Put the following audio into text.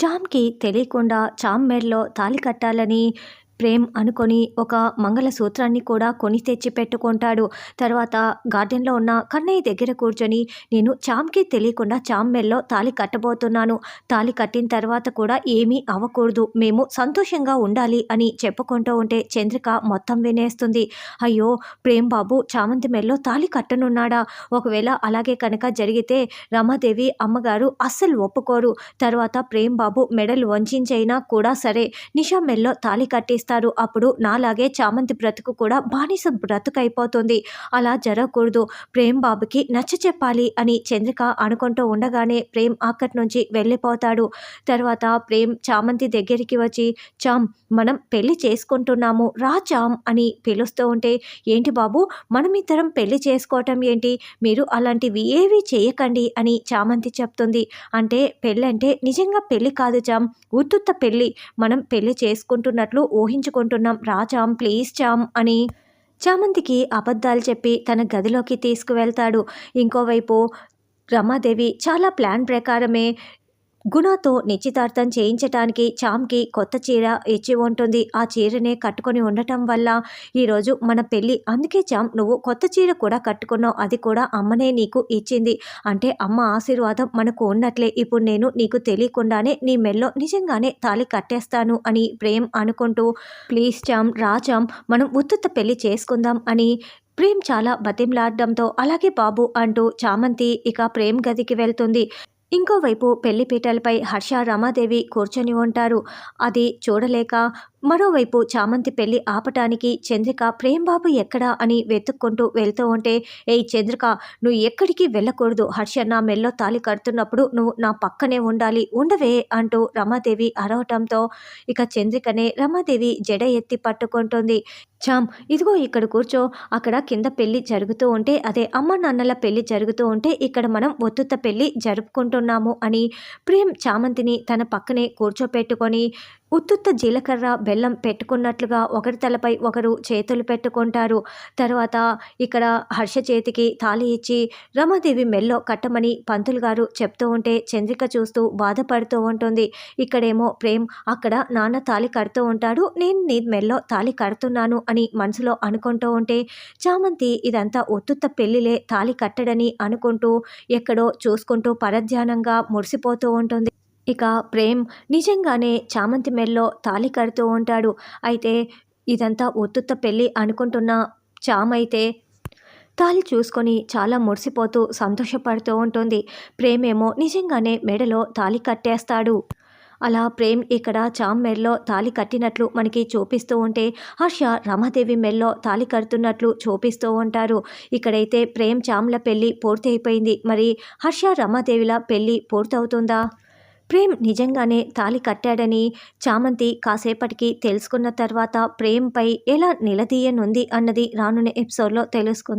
చామ్కి తెలియకుండా చామ్ మెడలో తాళి కట్టాలని ప్రేమ్ అనుకొని ఒక మంగళసూత్రాన్ని కూడా కొని తెచ్చి పెట్టుకుంటాడు. తర్వాత గార్డెన్లో ఉన్న కన్నయ్య దగ్గర కూర్చొని నేను చామ్కి తెలియకుండా చామ్ మెల్లో తాళి కట్టబోతున్నాను. తాళి కట్టిన తర్వాత కూడా ఏమీ అవ్వకూడదు. మేము సంతోషంగా ఉండాలి అని చెప్పుకుంటూ ఉంటే చంద్రిక మొత్తం వినేస్తుంది. అయ్యో ప్రేమ్ బాబు చామంతి మెల్లో తాళి కట్టనున్నాడా? ఒకవేళ అలాగే కనుక జరిగితే రమాదేవి అమ్మగారు అస్సలు ఒప్పుకోరు. తర్వాత ప్రేమ్ బాబు మెడలు వంచైనా కూడా సరే నిషా మెల్లో తాళి కట్టిస్తారు అప్పుడు నాలాగే చామంతి బ్రతుకు కూడా బానిస బ్రతుకైపోతుంది. అలా జరగకూడదు. ప్రేమ్ బాబుకి నచ్చ చెప్పాలి అని చంద్రిక అనుకుంటూ ఉండగానే ప్రేమ్ అక్కడి నుంచి వెళ్ళిపోతాడు. తర్వాత ప్రేమ్ చామంతి దగ్గరికి వచ్చి చామ్ మనం పెళ్ళి చేసుకుంటున్నాము. రా చామ్ అని పిలుస్తూ ఉంటే ఏంటి బాబు మనమిద్దరం పెళ్ళి చేసుకోవటం ఏంటి? మీరు అలాంటివి ఏవి చేయకండి అని చామంతి చెప్తుంది. అంటే పెళ్ళంటే నిజంగా పెళ్ళి కాదు చామ్. ఉత్తుత్త పెళ్ళి మనం పెళ్ళి చేసుకుంటున్నట్లు ఊహించ రా చామ్ ప్లీజ్ చామ్ అని చామంతికి అబద్ధాలు చెప్పి తన గదిలోకి తీసుకువెళ్తాడు. ఇంకోవైపు రమాదేవి చాలా ప్లాన్ ప్రకారమే గుణతో నిశ్చితార్థం చేయించటానికి చామ్కి కొత్త చీర ఇచ్చి ఉంటుంది. ఆ చీరనే కట్టుకొని ఉండటం వల్ల ఈరోజు మన పెళ్ళి. అందుకే చామ్ నువ్వు కొత్త చీర కూడా కట్టుకున్నావు. అది కూడా అమ్మనే నీకు ఇచ్చింది. అంటే అమ్మ ఆశీర్వాదం మనకు ఉన్నట్లే. ఇప్పుడు నేను నీకు తెలియకుండానే నీ మెల్లో నిజంగానే తాళి కట్టేస్తాను అని ప్రేమ్ అనుకుంటూ ప్లీజ్ చామ్ రా చామ్ మనం ఉత్తుత్త పెళ్ళి చేసుకుందాం అని ప్రేమ్ చాలా బతింలాడడంతో అలాగే బాబు అంటూ చామంతి ఇక ప్రేమ్ గదికి వెళ్తుంది. ఇంకోవైపు పెళ్ళిపీటలపై హర్ష రమాదేవి కూర్చొని ఉంటారు. అది చూడలేక మరోవైపు చామంతి పెళ్ళి ఆపటానికి చంద్రిక ప్రేమ్బాబు ఎక్కడా? అని వెతుక్కుంటూ వెళ్తూ ఉంటే ఏయ్ చంద్రిక నువ్వు ఎక్కడికి వెళ్ళకూడదు. హర్ష నా మెల్లో తాలి కడుతున్నప్పుడు నువ్వు నా పక్కనే ఉండాలి. ఉండవే అంటూ రమాదేవి అరవటంతో ఇక చంద్రికనే రమాదేవి జడ ఎత్తి పట్టుకుంటుంది. చామ్ ఇదిగో ఇక్కడ కూర్చో. అక్కడ కింద పెళ్ళి జరుగుతూ ఉంటే అదే అమ్మ నాన్నల పెళ్ళి జరుగుతూ ఉంటే ఇక్కడ మనం ఒత్తుత పెళ్ళి జరుపుకుంటున్నాము అని ప్రేమ్ చామంతిని తన పక్కనే కూర్చోపెట్టుకొని ఉత్తుత్త జీలకర్ర బెల్లం పెట్టుకున్నట్లుగా ఒకరి తలపై ఒకరు చేతులు పెట్టుకుంటారు. తర్వాత ఇక్కడ హర్ష చేతికి తాళి ఇచ్చి రమాదేవి మెల్లో కట్టమని పంతులు గారు చెప్తూ ఉంటే చంద్రిక చూస్తూ బాధపడుతూ ఉంటుంది. ఇక్కడేమో ప్రేమ్ అక్కడ నాన్న తాళి కడుతూ ఉంటాడు. నేను నీ మెల్లో తాళి కడుతున్నాను అని మనసులో అనుకుంటూ ఉంటే చామంతి ఇదంతా ఒత్తుత్త పెళ్ళిలే తాళి కట్టడని అనుకుంటూ ఎక్కడో చూసుకుంటూ పరధ్యానంగా మురిసిపోతూ ఉంటుంది. ఇక ప్రేమ్ నిజంగానే చామంతి మెల్లో తాళి కడుతూ ఉంటాడు. అయితే ఇదంతా ఒత్తుత్త పెళ్ళి అనుకుంటున్న చామైతే తాళి చూసుకొని చాలా మురిసిపోతూ సంతోషపడుతూ ఉంటుంది. ప్రేమేమో నిజంగానే మెడలో తాళి కట్టేస్తాడు. అలా ప్రేమ్ ఇక్కడ చామ్ మెడలో తాళి కట్టినట్లు మనకి చూపిస్తూ ఉంటే హర్ష రమాదేవి మెల్లో తాళి కడుతున్నట్లు చూపిస్తూ ఉంటారు. ఇక్కడైతే ప్రేమ్ చామ్ల పెళ్ళి పూర్తి అయిపోయింది మరి హర్ష రమాదేవిల పెళ్ళి పూర్తవుతుందా? ప్రేమ్ నిజంగానే తాలి కట్టాడని చామంతి కాసేపటికి తెలుసుకున్న తర్వాత ప్రేమ్పై ఎలా నిలదీయనుంది అన్నది రానున్న ఎపిసోడ్లో తెలుసుకుందాం.